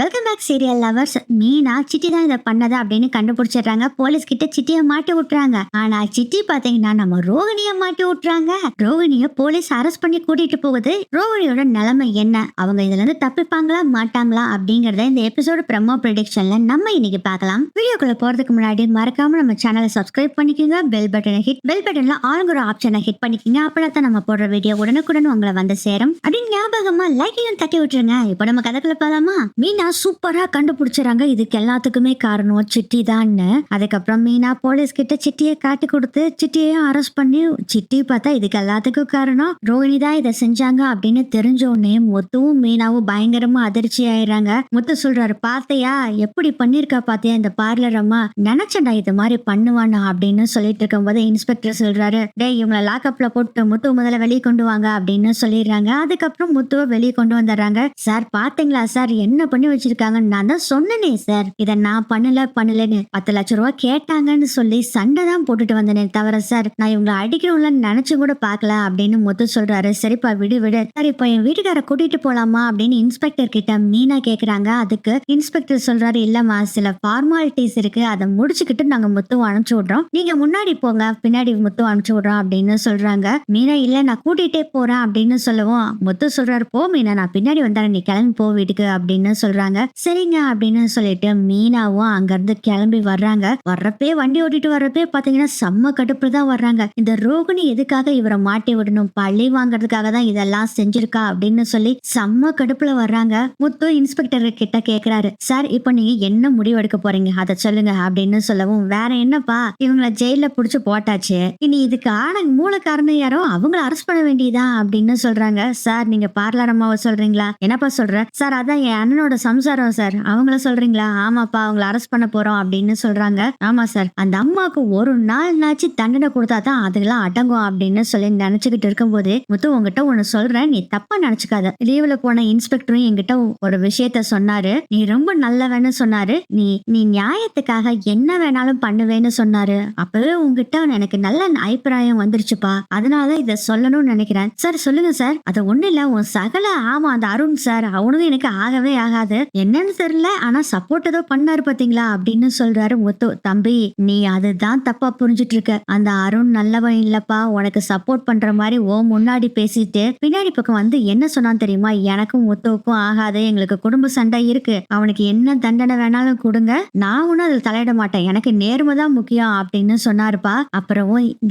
Welcome back serial lovers Meena Chitti தான் இதை பண்ணது அப்படின்னு கண்டுபிடிச்சிடுறாங்க. போலீஸ் கிட்ட சிட்டியை மாட்டி விட்டுறாங்க. ஆனா சிட்டி பாத்தீங்கன்னா நம்ம ரோகிணிய மாட்டி விட்டுறாங்க. ரோகிணிய போலீஸ் அரெஸ்ட் பண்ணி கூட்டிட்டு போகுது. ரோகிணியோட நிலைமை என்ன? அவங்க இதுல இருந்து தப்பிப்பாங்களா? மாட்டாங்களா? அப்படிங்கறத இந்த எபிசோடு பிரமோ ப்ரெடிக்ஷன்ல நம்ம இன்னைக்கு பார்க்கலாம். வீடியோக்குள்ள போறதுக்கு முன்னாடி மறக்காம நம்ம சேனலை சப்ஸ்கிரைப் பண்ணிக்கோங்க. பெல் பட்டனை ஹிட் பெல் பட்டன்ல ஆளுங்கிற ஆப்ஷனை ஹிட் பண்ணிக்கோங்க. அப்பதான் நம்ம போடுற வீடியோ உடனுக்குடன் உங்களை வந்து சேரும். அப்படின்னு ஞாபகமா லைக்கையும் தட்டி விட்டுருங்க. இப்போ நம்ம கதைக்குள்ள போலாமா? மீனா சூப்பரா கண்டுபிடிச்சாங்க இதுக்கு எல்லாத்துக்குமே காரணம் சிட்டி தான்னு. அதுக்கப்புறம் மீனா போலீஸ் கிட்ட சிட்டியை காட்டி கொடுத்து சிட்டியையும் அரெஸ்ட் பண்ணி சிட்டி பார்த்தா இதுக்கு எல்லாத்துக்கும் காரணம். ரோஹிணி தான் இதை செஞ்சாங்க அப்படின்னு தெரிஞ்ச உடனே முத்துவும் மீனாவும் பயங்கரமா அதிர்ச்சி ஆயிடுறாங்க. முத்து சொல்றாரு பாத்தையா எப்படி பண்ணிருக்கா பாத்தியா இந்த பார்லர் அம்மா? நினைச்சேன்டா இது மாதிரி பண்ணுவானா? அப்படின்னு சொல்லிட்டு இருக்கும்போது இன்ஸ்பெக்டர் சொல்றாரு டே இவங்களை லாக்அப்ல போட்டு முத்து முதல்ல வெளியே கொண்டு வாங்க அப்படின்னு சொல்லிடுறாங்க. அதுக்கப்புறம் முத்துவை வெளியே கொண்டு வந்துடுறாங்க. சார் பாத்தீங்களா சார்? என்ன பண்ணி வச்சிருக்காங்க. நான் தான் சொன்னனே சார் இதை நான் பண்ணல பண்ணலன்னு பத்து லட்சம் ரூபாய் கேட்டாங்கன்னு சொல்லி சண்டை தான் போட்டுட்டு வந்தேனே தவிர சார் நான் இவங்களை அடிக்கணும்ல நினைச்சு கூட பார்க்கல அப்படின்னு முத்து சொல்றாரு. சரிப்பா விடு விடு. சார் இப்போ என் வீட்டுக்கார கூட்டிட்டு போலாமா அப்படின்னு இன்ஸ்பெக்டர் கிட்ட மீனா கேக்குறாங்க. அதுக்கு இன்ஸ்பெக்டர் சொல்றாரு இல்லம்மா சில ஃபார்மாலிட்டிஸ் இருக்கு. அதை முடிச்சுக்கிட்டு நாங்க முத்து அனுப்பிச்சு விடுறோம். நீங்க முன்னாடி போங்க பின்னாடி முத்து அனுப்பிச்சு விடுறோம் அப்படின்னு சொல்றாங்க. மீனா இல்ல நான் கூட்டிகிட்டே போறேன் அப்படின்னு சொல்லவும் முத்து சொல்றாரு போ மீனா நான் பின்னாடி வந்தாரு நீ கிளம்பி போ வீட்டுக்கு அப்படின்னு சொல்றாங்க. சரிங்க அப்படின்னு சொல்லிட்டு மீனாவும் அங்கிருந்து கிளம்பி வர்றாங்க. வர்றப்பே வண்டி ஓட்டிட்டு வர்றப்பே பாத்தீங்கன்னா செம்ம கடுப்புல தான் வர்றாங்க. இந்த ரோகிணி எதுக்காக இவரை மாட்டி விடணும்? பழி வாங்குறதுக்காக தான் இதெல்லாம் செஞ்சிருக்கா? அப்படின்னு சொல்லி செம்ம கடுப்புல வர்றாங்க. முத்து இன்ஸ்பெக்டர் கிட்ட கேக்குறாரு. சார் இப்போ நீங்க என்ன முடிவு எடுக்க போறீங்க? அதை சொல்லுங்க அப்படின்னு சொல்லவும் வேற என்னப்பா? இவங்கள ஜெயில புடிச்சு போட்டாச்சு. இனி இதுக்கு ஆன மூல காரணம் யாரோ? அவங்கள அரெஸ்ட் பண்ண வேண்டியதா? அப்படின்னு சொல்றாங்க. சார் நீங்க பார்லர் அம்மாவை சொல்றீங்களா? என்னப்பா சொல்ற? சார் அதான் என் அண்ணனோட சம்சாரம் சார். அவங்கள சொல்றீங்களா? ஆமாப்பா அவங்கள அரெஸ்ட் பண்ண போறோம் அப்படின்னு சொல்றாங்க. ஆமா சார். அந்த அம்மாவுக்கு ஒரு நாள் நாச்சு தண்டனை கொடுத்தா தான் அதெல்லாம் அடங்கும் அப்படின்னு சொல்லி நினைச்சுக்கிட்டு இருக்கும்போது முத்து உங்ககிட்ட ஒண்ணு சொல்றேன். நீ தப்பா நினைச்சுக்காத. லீவ்ல போன இன்ஸ்பெக்டரும் என்கிட்ட ஒரு விஷயத்த சொன்னாரு. நீ ரொம்ப நல்லவன்னு சொன்னாரு. நீ நீ நியாயத்துக்காக என்ன வேணாலும் பண்ணுவேன்னு சொன்னாரு. அப்பவே உங்ககிட்ட எனக்கு நல்ல அபிப்பிராயம் வந்துருச்சுப்பா. அதனால இதை சொல்லணும்னு நினைக்கிறேன். சார் சொல்லுங்க சார். அது ஒண்ணு இல்ல. உன் சகல ஆமா அந்த அருண் சார். அவனும் எனக்கு ஆகவே ஆகாது. என்னன்னு தெரியல ஆனா சப்போர்ட் ஏதோ பண்ணாரு பாத்தீங்களா? அப்படின்னு சொல்றாரு முத்து. தம்பி நீ அதுதான் தப்பா புரிஞ்சிட்டு இருக்க அந்த அருண் நல்லவன் இல்லப்பா உனக்கு சப்போர்ட் பண்ற மாதிரி ஓ முன்னாடி பேசிட்டு பின்னாடி பக்கம் வந்து என்ன சொன்னான் தெரியுமா? எனக்கும் முத்துவுக்கும் ஆகாது எங்களுக்கு குடும்ப சண்டை இருக்கு. அவனுக்கு என்ன தண்டனை வேணாலும் கொடுங்க. நான் ஒன்னும் அதில் தலையிட மாட்டேன். எனக்கு நேர்மை தான் முக்கியம் அப்படின்னு சொன்னாருப்பா. அப்புறம்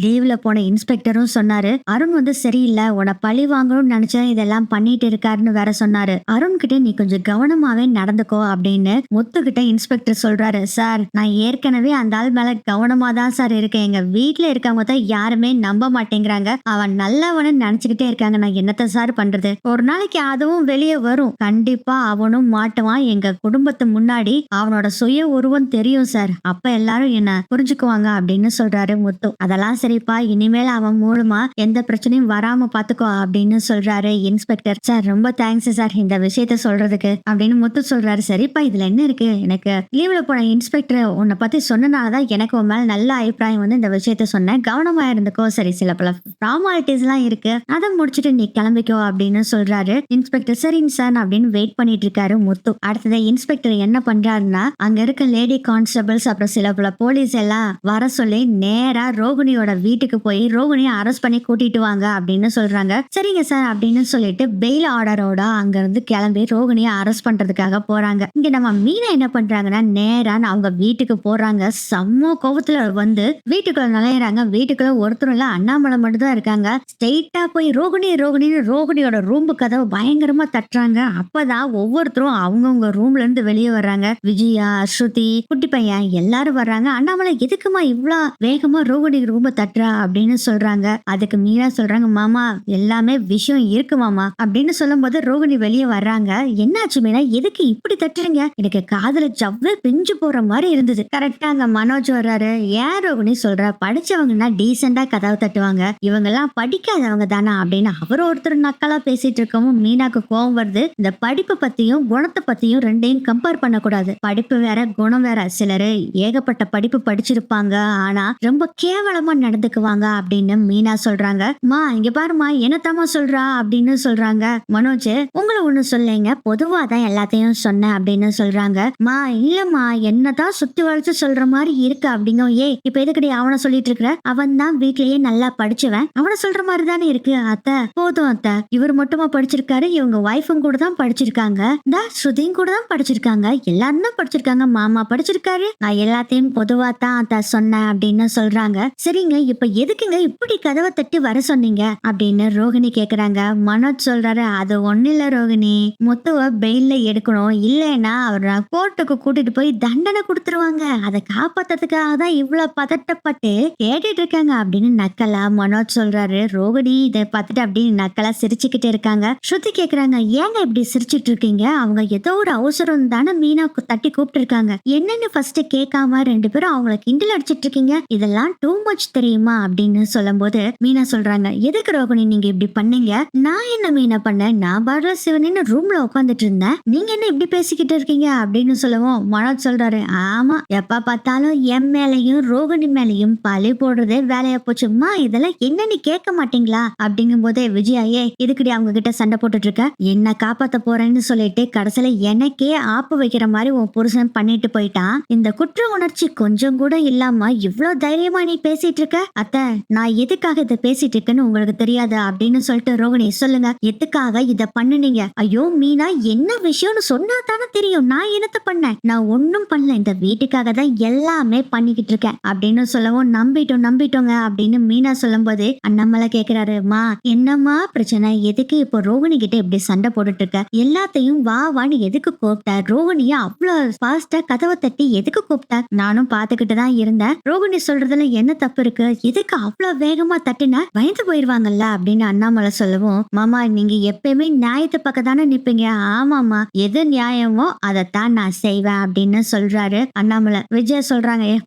லீவ்ல போன இன்ஸ்பெக்டரும் சொன்னாரு அருண் வந்து சரியில்லை. உன பழி வாங்கணும்னு நினைச்சேன். இதெல்லாம் பண்ணிட்டு இருக்காருன்னு வேற சொன்னாரு. அருண் கிட்ட நீ கொஞ்சம் கவனமாவே நடந்துக்கோ அப்படின்னு முத்துக்கிட்ட இன்ஸ்பெக்டர் சொல்றாரு. சார் நான் ஏற்கனவே அந்த ஆள் மேல கவனமா தான் சார் இருக்கேன். எங்க வீட்டுல இருக்கவங்க தான் யாருமே நம்ப மாட்டேங்கிறாங்க. அவன் நல்லவனு நினைச்சுக்கிட்டே இருக்காங்க. நான் என்னத்த சார் பண்றது? ஒரு நாளைக்கு அதுவும் வெளியே வரும். கண்டிப்பா அவனும் மாட்டுவான். எங்க குடும்பத்து முன்னாடி அவனோட சுய உருவம் தெரியும் சார் அப்ப எல்லாரும் என்ன புரிஞ்சுக்குவாங்க? அப்படின்னு சொல்றாரு முத்து. அதெல்லாம் சரிப்பா. இனிமேல் அவன் மூலமா எந்த பிரச்சனையும் வராம பாத்துக்கோ அப்படின்னு சொல்றாரு இன்ஸ்பெக்டர் சார் ரொம்ப தேங்க்ஸ் சார் இந்த விஷயத்த சொல்றதுக்கு அப்படின்னு முத்து சொல்றாரு. சரிப்பா இதுல என்ன இருக்கு? எனக்கு லீவ்ல போன இன்ஸ்பெக்டர் உன்னை பத்தி சொன்னனாலதான் எனக்கு உன் மேல நல்ல அபிப்பிராயம் வந்து இந்த விஷயத்த சொன்னேன். கவனமா இருந்துக்கோ. சரி சில பல ஃபார்மாலிட்டிஸ் எல்லாம் இருக்கு. அதை முடிச்சுட்டு நீ கிளம்பிக்கோ அப்படின்னு சொல்றாரு. இன்ஸ்பெக்டர் சரிங்க சார் அப்படின்னு வெயிட் பண்ணிட்டு இருக்காரு முத்து. அடுத்தது இன்ஸ்பெக்டர் என்ன பண்றாருன்னா அங்க இருக்க லேடி கான்ஸ்டபிள்ஸ் அப்புறம் சில பல போலீஸ் எல்லாம் வர சொல்லி நேரா ரோகிணியோட வீட்டுக்கு போய் ரோகிணியை அரெஸ்ட் பண்ணி கூட்டிட்டு வாங்க அப்படின்னு சொல்றாங்க. சரிங்க சார் அப்படின்னு சொல்லிட்டு பெயில் ஆர்டரோட அங்க இருந்து கிளம்பி ரோகிணியை அரெஸ்ட் பண்றதுக்காக போறாங்க. இங்க நம்ம மீனா என்ன பண்றாங்கன்னா நேரா அவங்க வீட்டுக்கு போறாங்க. செம்ம கோவத்துல வந்து வீட்டுக்குள்ள நுழையிறாங்க. வீட்டுக்குள்ள ஒருத்தரும் இல்ல அண்ணாமலை மட்டும் தான் இருக்காங்க ஸ்ட்ரெயிட்டா போய் ரோகிணி ரோகிணின்னு ரோகிணியோட ரூம்பு கதவை பயங்கரமா தட்டுறாங்க. அப்பதான் ஒவ்வொருத்தரும் அவங்கவுங்க ரூம்ல இருந்து வெளியே வர்றாங்க. விஜயா ஸ்ருதி குட்டி பையன் எல்லாரும் வர்றாங்க. அண்ணாமலை எதுக்குமா இவ்வளோ வேகமா ரோகிணி ரூம்ப தட்டுறா? அப்படின்னு சொல்றாங்க. அதுக்கு மீனா சொல்றாங்க மாமா எல்லாமே விஷயம் இருக்கு மாமா. அப்படின்னு சொல்லும் போது ரோகிணி வெளியே வர்றாங்க. என்னாச்சு மீனா? எதுக்கு இப்படி தட்டுறீங்க? எனக்கு காதல ஜவ்வே பிஞ்சு போற மாதிரி இருந்தது. கரெக்டா அங்க மனோஜ் வர்றாரு. ஏன் ரோகிணி சொல்ற? படிச்சவங்கன்னா டீசெண்டா கதவை தட்டுவாங்க. இவங்க எல்லாம் படிக்காதவங்க தானா அப்படின்னு அவர் ஒருத்தர் நக்கலா பேசிட்டு இருக்கவும் மீனாக்கு கோவம் வருது. இந்த படிப்பு பத்தியும் குணத்தை பத்தியும் ரெண்டையும் கம்பேர் பண்ணக்கூடாது. படிப்பு வேற குணம் வேற. சிலரு ஏகப்பட்ட படிப்பு படிச்சிருப்பாங்க. ஆனா ரொம்ப கேவலமா நடந்துக்குவாங்க அப்படின்னு மீனா சொல்றாங்க. மா இங்க பாருமா என்னத்தாமா சொல்றா? அப்படின்னு சொல்றாங்க. மனோஜ் உங்களை ஒண்ணு சொல்லுங்க. பொதுவா தான் எல்லாத்தையும் எல்லாத்தையும் சொன்னேன் அப்படின்னு சொல்றாங்க. மா இல்லம்மா என்னதான் சுத்தி வளைச்சு சொல்ற மாதிரி இருக்கு அப்படிங்க ஏ இப்ப எதுக்கடி அவனை சொல்லிட்டு இருக்கிற? அவன் தான் வீட்லயே நல்லா படிச்சவன். அவனை சொல்ற மாதிரி தானே இருக்கு அத்தை. போதும் அத்தை. இவர் மட்டுமா படிச்சிருக்காரு இவங்க ஒய்ஃபும் கூட தான் படிச்சிருக்காங்க. இந்த ஸ்ருதியும் கூட தான் படிச்சிருக்காங்க. எல்லாரும் தான் படிச்சிருக்காங்க. மாமா படிச்சிருக்காரு. நான் எல்லாத்தையும் பொதுவா தான் அத்தை சொன்னேன் அப்படின்னு சொல்றாங்க. சரிங்க இப்ப எதுக்குங்க இப்படி கதவை தட்டி வர சொன்னீங்க? அப்படின்னு ரோகிணி கேக்குறாங்க. மனோஜ் சொல்றாரு அது ஒண்ணு இல்ல ரோகிணி. முத்துவ பெயில்ல எடுக்கணும் இல்லைன்னா அவர் கோர்ட்டுக்கு கூட்டிட்டு போய் தண்டனை கொடுத்துருவாங்க. அதை காப்பாத்துறதுக்காக தான் இவ்வளவு பதட்டப்பட்டு கேட்டுட்டு இருக்காங்க அப்படின்னு நக்கலா மனோஜ் சொல்றாரு. ரோகிணி இதை பார்த்துட்டு அப்படின்னு நக்கலா சிரிச்சுக்கிட்டே இருக்காங்க. ஸ்ருதி கேக்குறாங்க ஏங்க இப்படி சிரிச்சிட்டு இருக்கீங்க? அவங்க ஏதோ ஒரு அவசரம் தானே மீனா தட்டி கூப்பிட்டு இருக்காங்க என்னன்னு ஃபர்ஸ்ட் கேட்காம ரெண்டு பேரும் அவங்கள கிண்டல் அடிச்சிட்டு இருக்கீங்க? இதெல்லாம் டூ மச் தெரியுமா? அப்படின்னு சொல்லும்போது மீனா சொல்றாங்க எதுக்கு ரோகிணி நீங்க இப்படி பண்ணீங்க? நான் என்ன மீனா பண்ணேன்? நான் பாடல சிவனின்னு ரூம்ல உட்காந்துட்டு இருந்தேன். நீங்க என்ன இப்படி பேசிக்கிட்டு இருக்கீங்க? அப்படின்னு சொல்லவும் மனோஜ் சொல்றாரு. ஆமா எப்ப பார்த்தாலும் என் மேலையும் ரோகிணி மேலேயும் பழி போடுறதே வேலையா போச்சுமா இதெல்லாம் என்னன்னு கேட்க மாட்டீங்களா? அப்படிங்கும் போதே விஜயாயே இதுக்கடி அவங்க கிட்ட சண்டை போட்டுட்டு இருக்க? என்ன காப்பாற்ற போறேன்னு சொல்லிட்டு கடைசியில எனக்கே ஆப்பு வைக்கிற மாதிரி உன் புருஷன் பண்ணிட்டு போயிட்டான். இந்த குற்ற உணர்ச்சி கொஞ்சம் கூட இல்லாம இவ்வளோ தைரியமா நீ பேசிட்டு இருக்க? அத்தை நான் எதுக்காக இதை பேசிட்டு இருக்கேன்னு உங்களுக்கு தெரியாது. அப்படின்னு சொல்லிட்டு ரோகிணி சொல்லுங்க எதுக்காக இதை பண்ணுனீங்க? ஐயோ மீனா என்ன விஷயம்னு சொன்னா தானே தெரியும். நான் என்னத்த பண்ணேன்? நான் ஒன்னும் பண்ணல. இந்த வீட்டுக்காக தான் எல்லாமே பண்ணிக்கிட்டு இருக்கேன். அப்படின்னு சொல்லவும் நம்பிட்டோம் நம்பிட்டோங்க அப்படின்னு மீனா சொல்லும்போது அண்ணாமலை கேக்குறாரு மா என்னம்மா பிரச்சனை? எதுக்கு இப்போ ரோகிணி கிட்ட இப்படி சண்டை போட்டுட்டு இருக்க? எல்லாத்தையும் வா வான்னு எதுக்கு கூப்பிட்ட? ரோகிணிய அவ்வளவு ஃபாஸ்டா கதவை தட்டி எதுக்கு கூப்பிட்ட? நானும் பாத்துக்கிட்டு தான் இருந்தேன். ரோகிணி சொல்றதுல என்ன தப்பு இருக்கு? எதுக்கு அவ்வளவு வேகமா தட்டின? பயந்து போயிருவாங்கல்ல? அப்படின்னு அண்ணாமலை சொல்லவும் மாமா நீங்க எப்பயுமே நியாயத்து பக்கம் தானே நிப்பீங்க. ஆமாமா எது நியாயமோ அதைத்தான் நான் செய்வேன் அப்படின்னு சொல்றாரு அண்ணாமலை. விஜய் சொல்றாங்க "ஏ,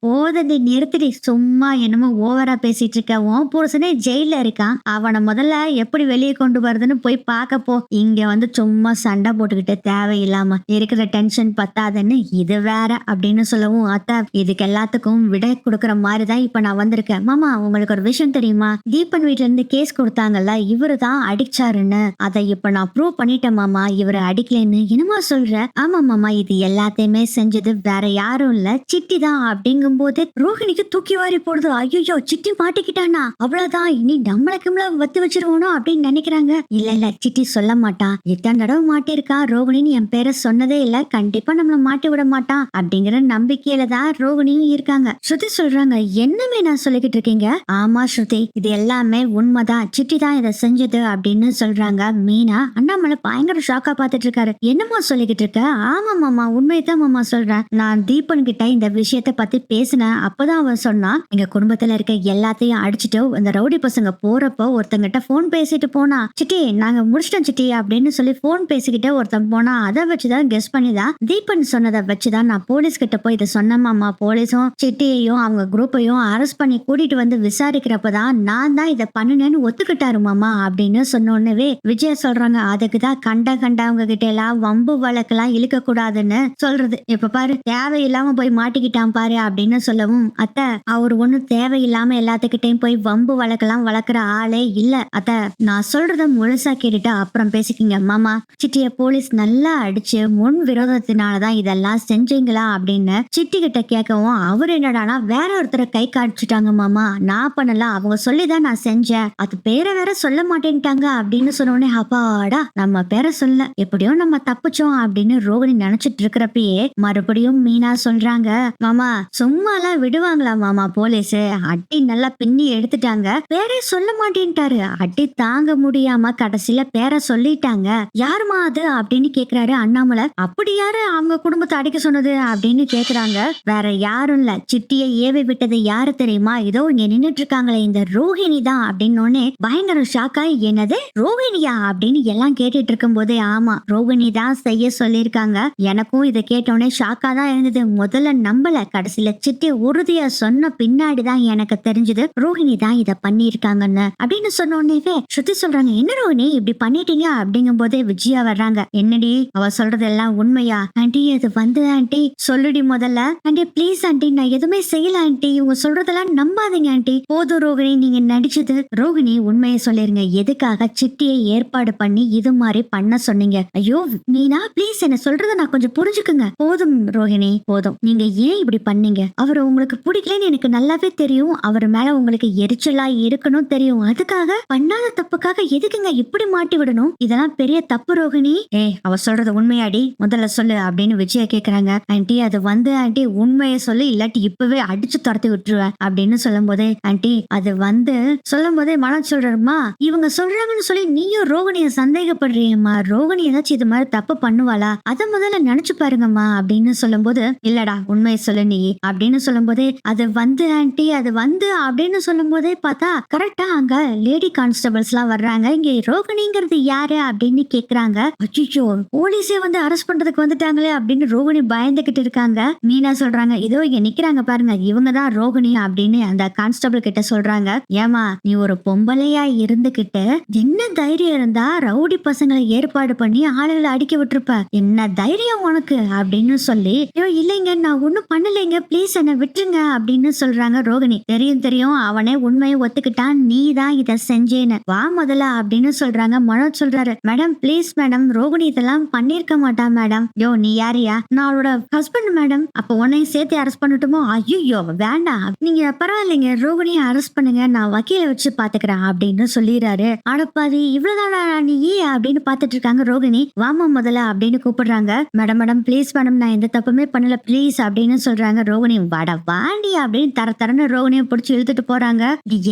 நிறுத்திடி. சும்மா என்னமோ ஓவரா பேசிட்டு இருக்க. உன் புருஷனே ஜெயில இருக்கான். அவனை முதல்ல எப்படி வெளியே கொண்டு வருதுன்னு போய் பார்க்க போ. இங்க வந்து சும்மா சண்டை போட்டுக்கிட்டு தேவையில்லாம இருக்கிற டென்ஷன் பத்தாதுன்னு இது வேற அப்படின்னு சொல்லவும் அத்தா இதுக்கு எல்லாத்துக்கும் விடை கொடுக்கற மாதிரி தான் இப்ப நான் வந்திருக்கேன். மாமா உங்களுக்கு ஒரு விஷயம் தெரியுமா? தீபன் வீட்ல இருந்து கேஸ் கொடுத்தாங்கல்ல இவரு தான் அடிச்சாருன்னு. அதை இப்ப நான் ப்ரூவ் பண்ணிட்டேன் மாமா. இவரை அடிக்கலைன்னு. என்னமா சொல்ற ஆமா மாமா இது எல்லாத்தையுமே செஞ்சது வேற யாரும் இல்ல. சிட்டி தான் அப்படிங்கும் போது ரோஹிணிக்கு தூக்கி வாரி போடுது. ஐயோ சிட்டி மாட்டிக்கிட்டானா? அவ்வளவுதான். இனி நம்மள கிம்மள வத்து வச்சிருவோனோ அப்படின்னு நினைக்கிறாங்க. இல்ல இல்ல சிட்டி சொல்ல மாட்டான். இத்தனை தடவை மாட்டிருக்கான் ரோஹிணின்னு என் பேரை சொன்னதே இல்ல. கண்டிப்பா நம்மள மாட்டி விட மாட்டான் அப்படிங்கிற நம்பிக்கையில தான் ரோஹிணியும் இருக்காங்க. ஸ்ருதி சொல்றாங்க என்னமே நான் சொல்லிக்கிட்டு இருக்கீங்க? ஆமா ஸ்ருதி இது எல்லாமே உண்மைதான். சிட்டி தான் இதை செஞ்சது அப்படின்னு சொல்றாங்க மீனா. அண்ணாமலை பயங்கர ஷாக்கா பாத்துட்டு இருக்காரு. என்னம்மா சொல்லிக்கிட்டு இருக்க ஆமா மாமா உண்மையதான் மாமா சொல்றேன். நான் தீபன் கிட்ட இந்த விஷயத்த பத்தி பேசினேன். அப்பதான் அவன் சொன்னான் எங்க குடும்பத்துல இருக்க எல்லாத்தையும் அடிச்சுட்டு இந்த ரவுடி பசங்க போறப்போ ஒருத்தங்கிட்ட போன் பேசிட்டு போனா சிட்டி நாங்க முடிச்சிட்டோம் சிட்டி அப்படின்னு சொல்லி போன் பேசிக்கிட்டே ஒருத்தன் போனா அதை வச்சுதான் கெஸ் பண்ணிதான் தீபன் சொன்னதை வச்சுதான் நான் போலீஸ் கிட்ட போய் இதை சொன்னமாமா போலீஸும் சிட்டியையும் அவங்க குரூப்பையும் அரெஸ்ட் பண்ணி கூட்டிட்டு வந்து விசாரிக்கிறப்பதான் நான் தான் இதை பண்ணுனேன்னு ஒத்துக்கிட்டாரு மாமா அப்படின்னு சொன்னோன்னவே விஜய் விஜய சொல்றாங்க. அதுக்கு தான் கண்ட கண்டவங்க கிட்ட எல்லாம் வம்பு வழக்கெல்லாம் இழுக்க கூடாதுன்னு சொல்றது. இப்ப பாரு தேவையில்லாம போய் மாட்டிக்கிட்டான் பாரு அப்படின்னு சொல்லவும் அத்தை அவர் ஒன்னும் தேவையில்லாம எல்லாத்துக்கிட்டையும் போய் வம்பு வழக்கெல்லாம் வளர்க்குற ஆளே இல்ல. அத்தை நான் சொல்றத முழுசா கேட்டுட்டு அப்புறம் பேசிக்கிங்க மாமா. சிட்டிய போலீஸ் நல்லா அடிச்சு முன் விரோதத்தினாலதான் இதெல்லாம் செஞ்சீங்களா அப்படின்னு சிட்டி கிட்ட கேட்கவும் அவர் என்னடானா வேற ஒருத்தரை கை காமிச்சிட்டாங்க மாமா. நான் பண்ணல அவங்க சொல்லிதான் நான் செஞ்சேன். அது பேரை வேற சொல்ல மாட்டேன்ட்டாங்க அப்படின்னு சொன்ன உடனே அப்பாடா நம்ம பேரை சொல்ல. எப்படியோ நம்ம தப்பு போச்சோம் அப்படின்னு ரோகிணி நினைச்சிட்டு இருக்கிறப்பயே மறுபடியும் மீனா சொல்றாங்க மாமா சும்மாலாம் விடுவாங்களா மாமா போலீஸ்? அட்டி நல்லா பின்னி எடுத்துட்டாங்க பேரே சொல்ல மாட்டேன்ட்டாரு. அட்டி தாங்க முடியாம கடைசியில பேரை சொல்லிட்டாங்க. யாருமா அது? அப்படின்னு கேக்குறாரு அண்ணாமலை. அப்படி யாரு அவங்க குடும்பத்தை அடிக்க சொன்னது? அப்படின்னு கேக்குறாங்க. வேற யாரும் இல்ல. சிட்டியை ஏவி விட்டது யாரு தெரியுமா? இதோ இங்க நின்னுட்டு இருக்காங்களே இந்த ரோஹிணி தான். அப்படின்னு உடனே பயங்கர ஷாக்கா என்னது? ரோஹிணியா அப்படின்னு எல்லாம் கேட்டுட்டு இருக்கும் போதே ஆமா ரோஹிணி தான் செய்ய சொல்லியிருக்காங்க. எனக்கும் இதை கேட்டோடனே ஷாக்கா தான் இருந்தது. முதல்ல நம்பல. கடைசியில சிட்டி உறுதியா சொன்ன பின்னாடி தான் எனக்கு தெரிஞ்சது. ரோஹிணி தான் இதை பண்ணியிருக்காங்கன்னு. அப்படின்னு சொன்ன உடனே ஸ்ருதி சொல்றாங்க என்ன ரோஹிணி? இப்படி பண்ணிட்டீங்க? அப்படிங்கும் போதே விஜயா வர்றாங்க. என்னடி? அவ சொல்றது எல்லாம் உண்மையா? ஆண்டி அது வந்து ஆண்டி. சொல்லுடி முதல்ல. ஆண்டி ப்ளீஸ் ஆண்டி நான் எதுவுமே செய்யல ஆண்டி. இவங்க சொல்றதெல்லாம் நம்பாதீங்க ஆண்டி. போதும் ரோகிணி நீங்க நடிச்சது. ரோகிணி உண்மையை சொல்லிருங்க. எதுக்காக சிட்டியை ஏற்பாடு பண்ணி இது மாதிரி பண்ண சொன்னீங்க? ஐயோ மீனா மீனா ப்ளீஸ் என்ன சொல்றத நான் கொஞ்சம் புரிஞ்சுக்குங்க. போதும் ரோஹிணி போதும். நீங்க ஏன் இப்படி பண்ணீங்க? அவர் உங்களுக்கு பிடிக்கலன்னு எனக்கு நல்லாவே தெரியும். அவர் மேல உங்களுக்கு எரிச்சலா இருக்கணும் தெரியும். அதுக்காக பண்ணாத தப்புக்காக எதுக்குங்க இப்படி மாட்டி விடணும்? இதெல்லாம் பெரிய தப்பு ரோகிணி ஏ அவ சொல்றது உண்மையாடி. முதல்ல சொல்லு அப்படின்னு விஜயா கேக்குறாங்க. ஆன்ட்டி அது வந்து ஆன்டி உண்மையை சொல்லு. இல்லாட்டி இப்பவே அடிச்சு துரத்தி விட்டுருவேன் அப்படின்னு சொல்லும் போதே ஆன்டி அது வந்து சொல்லும் போதே மனம் சொல்றமா இவங்க சொல்றாங்கன்னு சொல்லி நீயும் ரோகிணியை சந்தேகப்படுறியம்மா ரோகிணி ஏதாச்சும் இது மாதிரி தப்பு பண்ணுவாளா? அத முதல்ல நினைச்சு பாருங்கம்மா அப்படின்னு சொல்லும்போது இல்லடா உண்மையை சொல்லு நீ அப்படின்னு சொல்லும்போதே அது வந்து ஆன்டி அது வந்து அப்படின்னு சொல்லும் போதே பார்த்தா கரெக்டா அங்க லேடி கான்ஸ்டபிள்ஸ் எல்லாம் வர்றாங்க. இங்க ரோகிணிங்கிறது யாரு அப்படின்னு கேக்குறாங்க. அச்சிச்சோ போலீஸே வந்து அரெஸ்ட் பண்றதுக்கு வந்துட்டாங்களே அப்படின்னு ரோகிணி பயந்துகிட்டு இருக்காங்க. மீனா சொல்றாங்க இதோ இங்க நிக்கிறாங்க பாருங்க இவங்க தான் ரோகிணி அப்படின்னு அந்த கான்ஸ்டபிள் கிட்ட சொல்றாங்க. ஏமா நீ ஒரு பொம்பளையா இருந்துகிட்டு என்ன தைரியம் இருந்தா ரவுடி பசங்களை ஏற்பாடு பண்ணி ஆளுகளை அடிக்க விட்டுருப்ப என்ன தைரியம் உனக்கு? அப்படின்னு சொல்லி ஐயோ இல்லைங்க நான் ஒன்னும் பண்ணலைங்க. ப்ளீஸ் என்ன விட்டுருங்க. அப்படின்னு சொல்றாங்க ரோகிணி. தெரியும் தெரியும். அவனே உண்மையை ஒத்துக்கிட்டான். நீ தான் இதை செஞ்சேன்னு. வா முதல்ல அப்படின்னு சொல்றாங்க மனோஜ் சொல்றாரு. மேடம் ப்ளீஸ் மேடம் ரோகிணி இதெல்லாம் பண்ணிருக்க மாட்டா மேடம் யோ நீ யாரியா நான் அவளோட ஹஸ்பண்ட் மேடம் அப்ப உன்னையும் சேர்த்து அரெஸ்ட் பண்ணட்டுமோ? ஐயோ வேண்டாம். நீங்க பரவாயில்லைங்க. ரோகிணியை அரெஸ்ட் பண்ணுங்க. நான் வக்கீல வச்சு பாத்துக்கிறேன் அப்படின்னு சொல்லிடுறாரு அடப்பாதி இவ்வளவுதானா நீ? அப்படின்னு பாத்துட்டு இருக்காங்க ரோகிணி. வாமா முதல்ல. அப்படின்னு கூப்பிடுறாங்க. மேடம் மேடம் ப்ளீஸ் மேடம் நான் எந்த தப்புமே பண்ணல. ப்ளீஸ் அப்படின்னு சொல்றாங்க. ரோகிணி வட வாண்டி அப்படின்னு தர தரன்னு ரோகிணியை பிடிச்சி இழுத்துட்டு போறாங்க.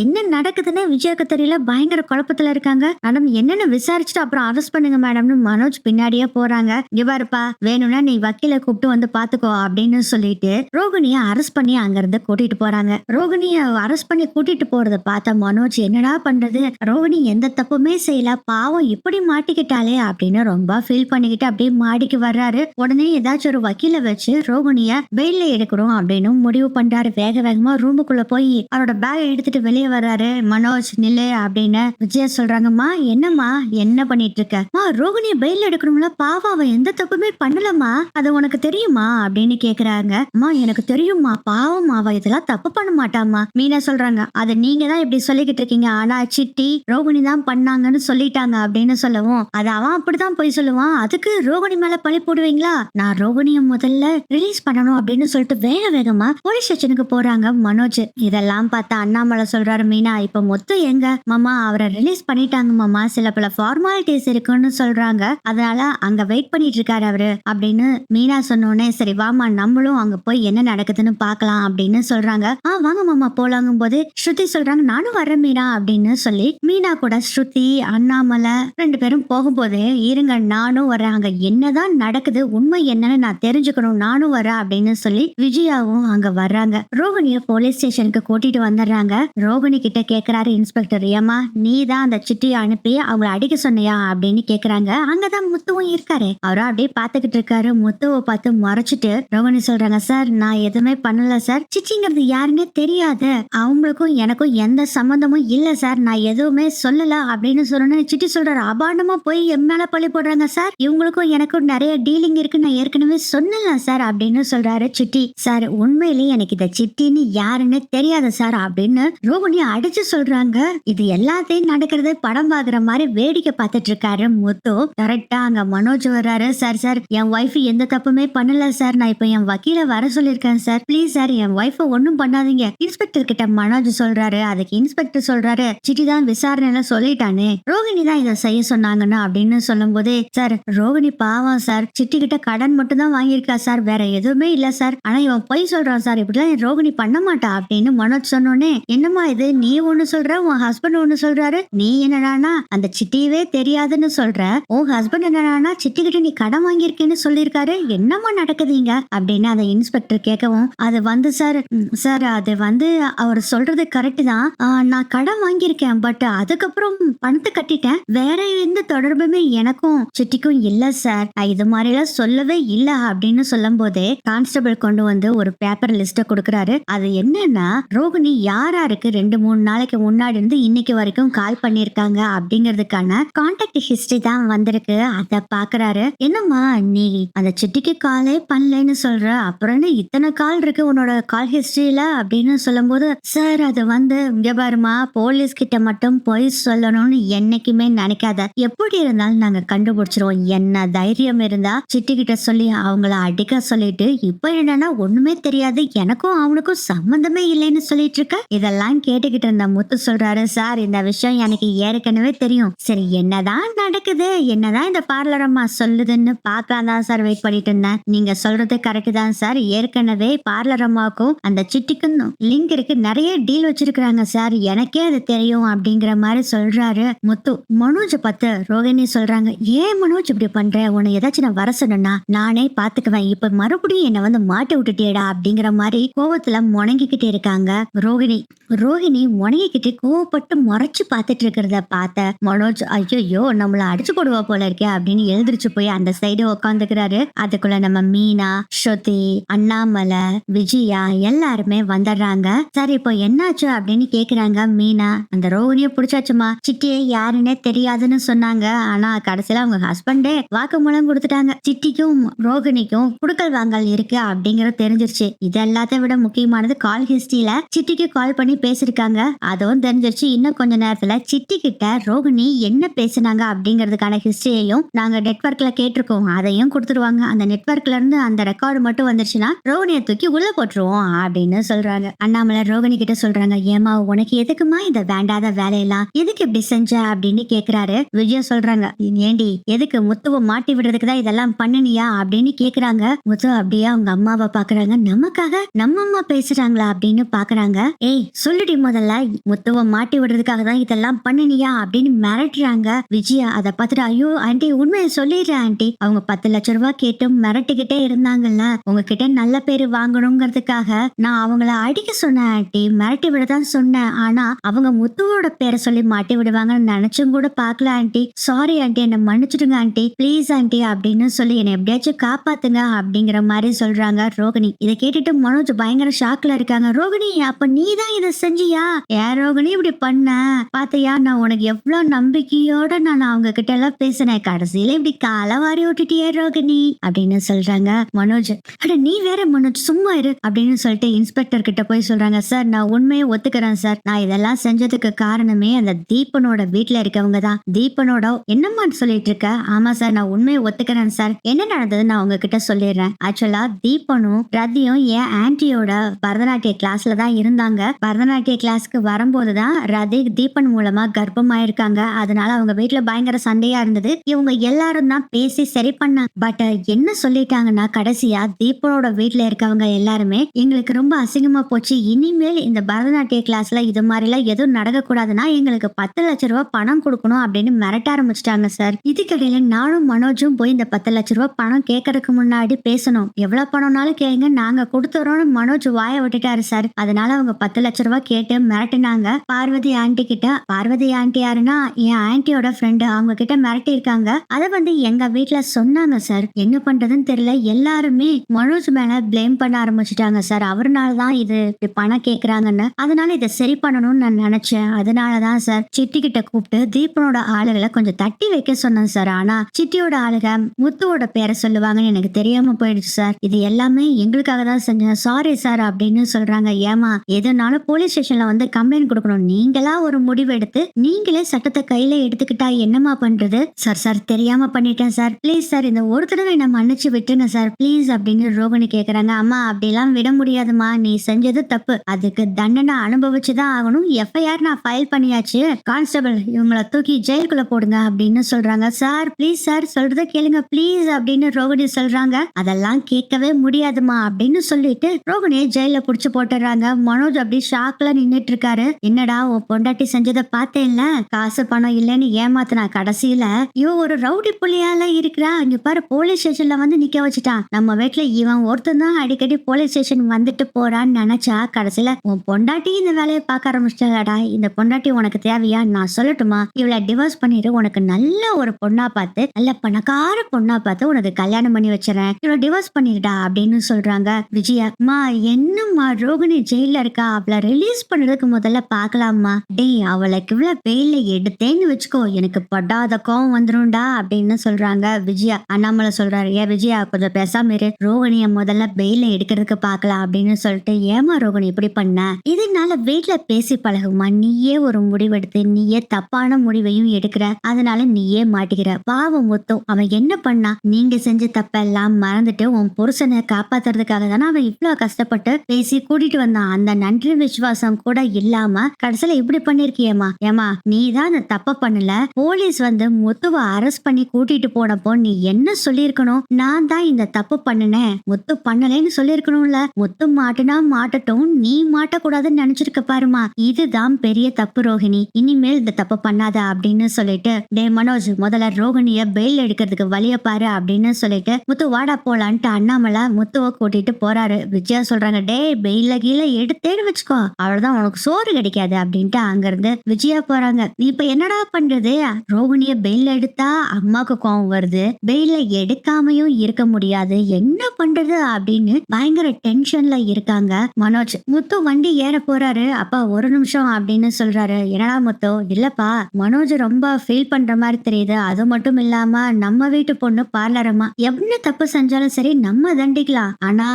என்ன நடக்குதுன்னு விஜயாக்கு தெரியல. பயங்கர குழப்பத்துல இருக்காங்க. மேடம் என்னன்னு விசாரிச்சுட்டு அப்புறம் அரெஸ்ட் பண்ணுங்க மேடம்னு மனோஜ் பின்னாடியே போறாங்க. இங்க வேணும்னா நீ வக்கீல கூப்பிட்டு வந்து பாத்துக்கோ அப்படின்னு சொல்லிட்டு ரோகிணிய அரெஸ்ட் பண்ணி அங்க இருந்து கூட்டிட்டு போறாங்க. ரோகிணிய அரெஸ்ட் பண்ணி கூட்டிட்டு போறத பார்த்த மனோஜ் என்னடா பண்றது? ரோகிணி எந்த தப்புமே செய்யல. பாவம் இப்படி மாட்டிக்கிட்டாலே அப்படின்னு ரொம்ப ஃபீல் பண்ணிக்கிட்டு அப்படியே மாடிக்கு வர்றாரு. உடனே ஏதாச்சும் ஒரு வக்கீல வச்சு ரோகிணிய பெயில எடுக்கிறோம் அப்படின்னு முடிவு பண்றாரு. வேக வேகமா ரூமுக்குள்ள போய் அவரோட பேக் எடுத்துட்டு வெளியே வர்றாரு. மனோஜ் நில்லு அப்படின்னு விஜயா சொல்றாங்கம்மா. என்னம்மா? என்ன பண்ணிட்டு இருக்க மா ரோகிணிய பெயில் எடுக்கணும்ல. பாவம் அவ எந்த தப்புமே பண்ணலம்மா. அது உனக்கு தெரியுமா? அப்படின்னு கேக்குறாங்க. அம்மா எனக்கு தெரியுமா பாவம் அவ இதெல்லாம் தப்பு பண்ண மாட்டாம்மா மீனா சொல்றாங்க. அதை நீங்க தான் இப்படி சொல்லிக்கிட்டு இருக்கீங்க. ஆனா சிட்டி ரோகிணி தான் பண்ணாங்கன்னு சொல்லிட்டாங்க அப்படின்னு சொல்லவும் அது அவன் அப்படிதான் போய் சொல்லுவான். அதுக்கு அதுக்கு ரோகிணி மேல பழி போடுவீங்களா? நான் ரோகிணிய முதல்ல ரிலீஸ் பண்ணணும் அப்படின்னு சொல்லிட்டு வேக வேகமா போலீஸ் ஸ்டேஷனுக்கு போறாங்க மனோஜ். இதெல்லாம் பார்த்தா அண்ணாமலை சொல்றாரு மீனா. இப்ப மொத்தம் எங்க? மாமா அவரை ரிலீஸ் பண்ணிட்டாங்க மாமா. சில பல ஃபார்மாலிட்டிஸ் இருக்குன்னு சொல்றாங்க. அதனால அங்க வெயிட் பண்ணிட்டு இருக்காரு அவரு அப்படின்னு மீனா சொன்னோடனே சரி வாமா நம்மளும் அங்க போய் என்ன நடக்குதுன்னு பார்க்கலாம் அப்படின்னு சொல்றாங்க. ஆ வாங்க மாமா போலாங்கும் போது ஸ்ருதி சொல்றாங்க நானும் வரேன் மீனா அப்படின்னு சொல்லி மீனா கூட ஸ்ருதி அண்ணாமலை ரெண்டு பேரும் போகும்போது இருங்க நானும் வரேன் அங்க என்னதான் நடக்குது? உண்மை என்னன்னு நான் தெரிஞ்சுக்கணும். நானும் வரேன் அப்படின்னு சொல்லி விஜயாவும் அங்க வர்றாங்க. ரோகிணிய போலீஸ் ஸ்டேஷனுக்கு கூட்டிட்டு வந்துடுறாங்க. ரோகிணி கிட்ட கேக்குறாரு இன்ஸ்பெக்டர் ஏமா நீ தான் அந்த சிட்டியை அனுப்பி அவங்கள அடிக்க சொன்னியா? அப்படின்னு கேக்குறாங்க. அங்கதான் முத்துவும் இருக்காரு. அவரும் அப்படியே பாத்துக்கிட்டு இருக்காரு. முத்துவை பார்த்து மறைச்சிட்டு ரோகிணி சொல்றாங்க சார் நான் எதுவுமே பண்ணல சார். சிச்சிங்கிறது யாருன்னே தெரியாது. அவங்களுக்கும் எனக்கும் எந்த சம்மந்தமும் இல்ல சார். நான் எதுவுமே சொல்லல அப்படின்னு சொன்னேன் சிட்டி சொல்றாரு. அபாண்டமா போய் என் மேல பழி போடுறாங்க சார். இவங்க உங்களுக்கும் எனக்கும் நிறைய டீலிங் இருக்கு. நான் ஏற்கனவே சொன்னலாம் சார் அப்படின்னு சொல்றாரு சிட்டி. சார் உண்மையிலேயே எனக்கு இந்த சிட்டின்னு யாருன்னு தெரியாது சார் அப்படின்னு ரோகிணி அடிச்சு சொல்றாங்க. இது எல்லாத்தையும் நடக்கிறது படம் பாக்குற மாதிரி வேடிக்கை பார்த்துட்டு இருக்காரு முத்து. கரெக்டா அங்க மனோஜ் வர்றாரு. சார் சார் என் ஒய்ஃப் எந்த தப்புமே பண்ணல சார் நான் இப்ப என் வக்கீல வர சொல்லியிருக்கேன் சார் ப்ளீஸ் சார் என் ஒய்ஃப ஒன்னும் பண்ணாதீங்க. இன்ஸ்பெக்டர் கிட்ட மனோஜ் சொல்றாரு. அதுக்கு இன்ஸ்பெக்டர் சொல்றாரு. சிட்டி தான் விசாரணையில சொல்லிட்டானே. ரோகிணி தான் இதை செய்ய சொன்னாங்கன்னு அப்படின்னு சொல்லும் போதே சார் ரோகிணி பாவம் சார். சிட்டி கிட்ட கடன் மட்டும் தான் வாங்கியிருக்கா சார். வேற எதுவுமே இல்ல சார். ஆனா இவன் பொய் சொல்றான் சார். இப்படிலாம் ரோகிணி பண்ண மாட்டா அப்படின்னு மனோஜ் சொன்னோடனே என்னம்மா இது? நீ ஒண்ணு சொல்ற? உன் ஹஸ்பண்ட் ஒண்ணு சொல்றாரு? நீ என்னடானா அந்த சிட்டியவே தெரியாதுன்னு சொல்ற. உன் ஹஸ்பண்ட் என்னடானா சிட்டி கிட்ட நீ கடன் வாங்கியிருக்கேன்னு சொல்லியிருக்காரு. என்னம்மா நடக்குதுங்க? அப்படின்னு அந்த இன்ஸ்பெக்டர் கேட்கவும் அது வந்து சார் சார் அது வந்து அவர் சொல்றது கரெக்ட் தான். நான் கடன் வாங்கியிருக்கேன். பட் அதுக்கப்புறம் பணத்தை கட்டிட்டேன். வேற எந்த தொடர்புமே எனக்கும் சிட்டிக்கும் இல்ல சார். நான் இது மாதிரிலாம் சொல்லவே இல்ல அப்படின்னு சொல்லும் போதே கான்ஸ்டபிள் கொண்டு வந்து ஒரு பேப்பர் லிஸ்ட கொடுக்கறாரு. அது என்னன்னா ரோகிணி யாராருக்கு ரெண்டு மூணு நாளைக்கு முன்னாடி இருந்து இன்னைக்கு வரைக்கும் கால் பண்ணிருக்காங்க அப்படிங்கிறதுக்கான கான்டாக்ட் ஹிஸ்டரி தான் வந்திருக்கு. அத பாக்குறாரு. என்னம்மா நீ அந்த சிட்டிக்கு காலே பண்ணலன்னு சொல்ற. அப்புறம் இத்தனை கால் இருக்கு உன்னோட கால் ஹிஸ்டரியில அப்படின்னு சொல்லும்போது சார் அது வந்து இங்க பாருமா போலீஸ் கிட்ட மட்டும் போய் சொல்லணும்னு என்னைக்குமே நினைக்காத. எப்படி இருந்தாலும் நாங்க கண்டுபிடிச்சிருவோம். என்ன என்ன தைரியம் இருந்தா சிட்டி கிட்ட சொல்லி அவங்கள அடிக்க சொல்லிட்டு இப்ப என்னன்னா ஒண்ணுமே தெரியாது எனக்கும் அவனுக்கும் சம்பந்தமே இல்லைன்னு சொல்லிட்டு இருக்க? இதெல்லாம் கேட்டுக்கிட்டு இருந்த முத்து சொல்றாரு சார் இந்த விஷயம் எனக்கு ஏற்கனவே தெரியும். சரி என்னதான் நடக்குது? என்னதான் இந்த பார்லர் அம்மா சொல்லுதுன்னு பார்க்கலாம் தான் சார் வெயிட் பண்ணிட்டு இருந்தேன். நீங்க சொல்றது கரெக்ட் தான் சார். ஏற்கனவே பார்லர் அம்மாவுக்கும் அந்த சிட்டிக்கும் லிங்க் இருக்கு. நிறைய டீல் வச்சிருக்காங்க சார். எனக்கே அது தெரியும் அப்படிங்கிற மாதிரி சொல்றாரு முத்து. மனோஜ் பார்த்து ரோகிணி சொல்றாங்க ஏன் மனோஜ் இப்படி பண்ற உன்னை ஏதாச்சும் நான் வர சொன்னா நானே பாத்துக்குவேன். இப்ப மறுபடியும் என்ன வந்து மாட்டி விட்டுட்டேடா அப்படிங்கிற மாதிரி கோவத்துல முணங்கிக்கிட்டே இருக்காங்க ரோகிணி. ரோஹிணி முணங்கிக்கிட்டு கோவப்பட்டு முறைச்சு பார்த்துட்டு இருக்கிறத பார்த்த மனோஜ் ஐயோ நம்மள அடிச்சு போடுவா போல இருக்கே அப்படின்னு எழுந்திரிச்சு போய் அந்த சைடு உட்காந்துக்கிறாரு அதுக்குள்ள நம்ம மீனா ஸ்ருதி அண்ணாமலை விஜயா எல்லாருமே வந்துடுறாங்க. சரி இப்போ என்னாச்சு? அப்படின்னு கேக்குறாங்க மீனா. அந்த ரோஹிணிய புடிச்சாச்சுமா? சிட்டியே யாருன்னே தெரியாதுன்னு சொன்னாங்க. ஆனா கடைசியில அவங்க ஹஸ்பண்டே வாக்குமூலம் கொடுத்துட்டாங்க. சிட்டிக்கும் ரோகிணிக்கும் குடுக்கல் வாங்கல் இருக்கு அப்படிங்கறது தெரிஞ்சிருச்சு. இது எல்லாத்தையும் விட முக்கியமானது கால் ஹிஸ்டரியில சிட்டிக்கு கால் பண்ணி பேசிருக்காங்க. அதுவும் தெரிஞ்சிருச்சு. இன்னும் கொஞ்ச நேரத்துல சிட்டி கிட்ட ரோகிணி என்ன பேசுனாங்க அப்படிங்கறதுக்கான ஹிஸ்டரியையும் நாங்க நெட்வொர்க்ல கேட்டிருக்கோம். அதையும் கொடுத்துருவாங்க. அந்த நெட்வொர்க்ல இருந்து அந்த ரெக்கார்டு மட்டும் வந்துருச்சுன்னா ரோகிணியை தூக்கி உள்ள போட்டுருவோம் அப்படின்னு சொல்றாங்க. அண்ணாமலை ரோகிணி கிட்ட சொல்றாங்க ஏமா உனக்கு எதுக்குமா இந்த வேண்டாத வேலையெல்லாம்? எதுக்கு இப்படி செஞ்ச? அப்படின்னு கேக்குறாரு. விஜயா சொல்றாங்க ஏண்டி எதுக்கு முத்து முத்துவை மாட்டி விடுறதுக்கு தான் இதெல்லாம் பண்ணுனியா அப்படின்னு கேக்குறாங்க. முத்து அப்படியே அவங்க அம்மாவை பாக்குறாங்க. நமக்காக நம்ம அம்மா பேசுறாங்களா அப்படின்னு பாக்குறாங்க. ஏய் சொல்லுடி முதல்ல. முத்துவை மாட்டி விடுறதுக்காக தான் இதெல்லாம் பண்ணுனியா அப்படின்னு மிரட்டுறாங்க. விஜயா அதை பார்த்துட்டு ஐயோ ஆண்டி உண்மையை சொல்லிடுறேன் ஆண்டி. அவங்க பத்து லட்ச ரூபாய் கேட்டு மிரட்டிக்கிட்டே இருந்தாங்கல்ல. உங்ககிட்ட நல்ல பேரு வாங்கணுங்கிறதுக்காக நான் அவங்கள அடிக்க சொன்னேன் ஆண்டி. மிரட்டி விட தான் சொன்னேன். ஆனா அவங்க முத்துவோட பேரை சொல்லி மாட்டி விடுவாங்கன்னு நினைச்சும் கூட பாக்கல ஆண்டி. Sorry aunty. என்ன மன்னிச்சிடுங்க ஆண்டி. ப்ளீஸ் ஆண்டி அப்படின்னு சொல்லி என்னை எப்படியாச்சும் காப்பாத்துங்க அப்படிங்கிற மாதிரி சொல்றாங்க ரோகிணி. இதை கேட்டுட்டு மனோஜ் பயங்கர ஷாக்ல இருக்காங்க. ரோகிணி அப்ப நீ தான் இதை செஞ்சியா? ஏன் ரோகிணி இப்படி பண்ண? பாத்தியா நான் உனக்கு எவ்வளவு நம்பிக்கையோட நான் அவங்க கிட்ட எல்லாம் பேசினேன். கடைசியில இப்படி காலவாரி விட்டுட்டியே ரோகிணி அப்படின்னு சொல்றாங்க மனோஜ். அட நீ வேற மனோஜ் சும்மா இரு அப்படின்னு சொல்லிட்டு இன்ஸ்பெக்டர் கிட்ட போய் சொல்றாங்க. சார் நான் உண்மையை ஒத்துக்கிறேன் சார். நான் இதெல்லாம் செஞ்சதுக்கு காரணமே அந்த தீபனோட வீட்டில் இருக்கவங்க தான். தீபனோட என்னம்மான்னு சொல்லிட்டு இருக்க? ஆமா சார் நான் உண்மையை ஒத்துக்கிறேன் சார் என்ன நடந்தது நான் உங்ககிட்ட சொல்லிடுறேன். ஆக்சுவலா தீபனும் ரதியும் என் ஆன்டியோட பரதநாட்டிய கிளாஸ்ல தான் இருந்தாங்க. பரதநாட்டிய கிளாஸ்க்கு வரும்போது தான் ரதி தீபன் மூலமா கர்ப்பமாயிருக்காங்க. அதனால அவங்க வீட்டுல பயங்கர சண்டையா இருந்தது. இவங்க எல்லாரும் தான் பேசி சரி பண்ணாங்க. பட் என்ன சொல்லிட்டாங்கன்னா கடைசியா தீபனோட வீட்டுல இருக்கவங்க எல்லாருமே எங்களுக்கு ரொம்ப அசிங்கமா போச்சு. இனிமேல் இந்த பரதநாட்டிய கிளாஸ்ல இது மாதிரிலாம் எதுவும் நடக்கக்கூடாதுன்னா எங்களுக்கு பத்து லட்ச ரூபாய் பணம் கொடுக்கணும் அப்படின்னு மிரட்ட ஆரம்பிச்சிட்டாங்க சார் இதுக்கிடையில நானும் மனோஜும் போய் இந்த பத்து லட்ச ரூபா பணம் கேட்கறதுக்கு முன்னாடி பேசணும். எவ்வளவு பணம்னாலும் கேளுங்க நாங்க கொடுத்துறோம்னு மனோஜ் வாய விட்டுட்டாரு சார். அதனால அவங்க பத்து லட்ச ரூபாய் கேட்டு மிரட்டினாங்க. பார்வதி ஆண்டி கிட்ட பார்வதி ஆண்டி யாருன்னா என் ஆண்டியோட ஃப்ரெண்டு அவங்க கிட்ட மிரட்டி இருக்காங்க அதை வந்து எங்க வீட்டுல சொன்னாங்க சார். என்ன பண்றதுன்னு தெரியல. எல்லாருமே மனோஜ் மேல ப்ளேம் பண்ண ஆரம்பிச்சிட்டாங்க சார். அவர்னால தான் இது இப்படி பணம் கேக்குறாங்கன்னு. அதனால இதை சரி பண்ணணும்னு நான் நினைச்சேன். அதனாலதான் சார் சிட்டி கிட்ட கூப்பிட்டு தீபனோட ஆளுகளை கொஞ்சம் தட்டி வைக்க சொன்னேன் சார். ஆனா சிட்டியோட ஆளுக முத்துவோட பேரை சொல்லுவாங்கன்னு எனக்கு தெரியாம போயிடுச்சு சார். இது எல்லாமே எங்களுக்காக தான் செஞ்சேன். சாரி சார் அப்படின்னு சொல்றாங்க. ஏமா எதுனாலும் போலீஸ் ஸ்டேஷன்ல வந்து கம்ப்ளைண்ட் கொடுக்கணும். நீங்களா ஒரு முடிவு எடுத்து நீங்களே சட்டத்தை கையில எடுத்துக்கிட்டா என்னமா பண்றது? சார் சார் தெரியாம பண்ணிட்டேன் சார். ப்ளீஸ் சார் இந்த ஒரு தடவை என்ன மன்னிச்சு விட்டுருங்க சார். ப்ளீஸ் அப்படின்னு ரோகிணி கேக்குறாங்க. அம்மா அப்படிலாம் விட முடியாதுமா நீ செஞ்சது தப்பு. அதுக்கு தண்டனை அனுபவிச்சுதான் ஆகணும். எஃப்ஐஆர் நான் ஃபைல் பண்ணியாச்சு. கான்ஸ்டபிள் இவங்களை தூக்கி ஜெயிலுக்குள்ள போடுங்க அப்படின்னு சொல்றாங்க. சார் ப்ளீஸ் சார் சொல்றத கேளுங்க ப்ளீஸ் அப்படின்னு ரோகிணி சொல்றாங்க. அதெல்லாம் கேட்கவே முடியாதுமா அப்படின்னு சொல்லிட்டு ரோகிணியை ஜெயில புடிச்சு போட்டுறாங்க மனோஜ் அப்படி ஷாக்ல நின்னுட்டு இருக்காரு என்னடா உன் பொண்டாட்டி செஞ்சதை பார்த்தேன்ல? காசு பணம் இல்லைன்னு ஏமாத்தினா கடைசியில இவன் ஒரு ரவுடி புள்ளியால இருக்கிறா. இங்க பாரு போலீஸ் ஸ்டேஷன்ல வந்து நிக்க வச்சுட்டான். நம்ம வீட்டுல இவன் ஒருத்தன் தான் அடிக்கடி போலீஸ் ஸ்டேஷன் வந்துட்டு போறான்னு நினைச்சா கடைசியில உன் பொண்டாட்டி இந்த வேலையை பார்க்க ஆரம்பிச்சிட்டாடா. இந்த பொண்டாட்டி உனக்கு தேவையா? நான் சொல்லட்டுமா? இவளை டிவோர்ஸ் பண்ணிட்டு உனக்கு நல்ல ஒரு பொண்ணா பார்த்து நல்ல பணக்கார பொண்ணா பார்த்து உனக்கு கல்யாணம் பண்ணி வச்சிடறேன். இவ்வளவு டிவோர்ஸ் பண்ணிடுடா அப்படின்னு சொல்றாங்க. விஜயா அம்மா என்னம்மா ரோகிணி ஜெயில இருக்கா? அவளை ரிலீஸ் பண்றதுக்கு முதல்ல பாக்கலாமா டேய் அவளுக்கு இவ்வளவு பெயில எடுத்தேன்னு வச்சுக்கோ. எனக்கு படாத கோவம் வந்துரும்டா அப்படின்னு சொல்றாங்க விஜயா. அண்ணாமலை சொல்றாரு ஏன் விஜயா கொஞ்சம் பேசாம இரு. ரோகிணிய முதல்ல பெயில எடுக்கிறதுக்கு பாக்கலாம் அப்படின்னு சொல்லிட்டு ஏமா ரோகிணி இப்படி பண்ண? இதனால வீட்டுல பேசி பழகுமா? நீயே ஒரு முடிவெடுத்து நீயே தப்பான முடிவையும் எடுக்கிற. அதனால நீயே மாட்டிக்கிற. பாவம் முத்து அவன் என்ன பண்ணா? நீங்க செஞ்ச தப்பெல்லாம் மறந்துட்டு உன் புருஷனை காப்பாத்துறதுக்காக தானே அவன் இவ்வளவு கஷ்டப்பட்டு பேசி கூட்டிட்டு வந்தான். அந்த நன்றி விசுவாசம் கூட இல்லாம கடைசியில இப்படி பண்ணிருக்கியம்மா. ஏமா நீ தான் அந்த தப்ப பண்ணல. போலீஸ் வந்து முத்துவ அரெஸ்ட் பண்ணி கூட்டிட்டு போனப்போ நீ என்ன சொல்லியிருக்கணும்? நான் தான் இந்த தப்பு பண்ணுனேன். முத்து பண்ணலைன்னு சொல்லிருக்கணும்ல முத்து மாட்டுனா மாட்டட்டும். நீ மாட்டக்கூடாதுன்னு நினைச்சிருக்க பாருமா இதுதான் பெரிய தப்பு ரோஹிணி இனிமேல் இந்த தப்பு பண்ணாத அப்படின்னு சொல்லிட்டு டே மனோஜ் முதல்ல ரோஹிணிய பெயில் எடுக்கிறதுக்கு வழிய பாரு அப்படின்னு சொல்லிட்டு முத்து வாடா போலான்ட்டு அண்ணாமலை முத்துவை கூட்டிட்டு போறாரு. விஜயா சொல்றாங்க டே வெயில கீழே எடுத்தேன்னு வச்சுக்கோ. அவ்வளவுதான் உனக்கு சோறு கிடைக்காது. அப்படின்ட்டு அங்கிருந்து விஜயா போறாங்க. இப்ப என்னடா பண்றது? ரோகிணிய பெயில் எடுத்தா அம்மாக்கு கோவம் வருது. பெயில எடுக்காமையும் இருக்க முடியாது. என்ன பண்றது? அப்படின்னு பயங்கர டென்ஷன்ல இருக்காங்க மனோஜ். முத்து வண்டி ஏற போறாரு. அப்பா ஒரு நிமிஷம் அப்படின்னு சொல்றாரு. என்னடா முத்து? இல்லப்பா. மனோஜ் ரொம்ப ஃபீல் பண்ற மாதிரி தெரியுது. அது மட்டும் இல்லாம நம்ம வீட்டு பொண்ணு பார்லரமா என்ன தப்பு செஞ்சாலும் சரி நம்ம தண்டிக்கலாம். ஆனா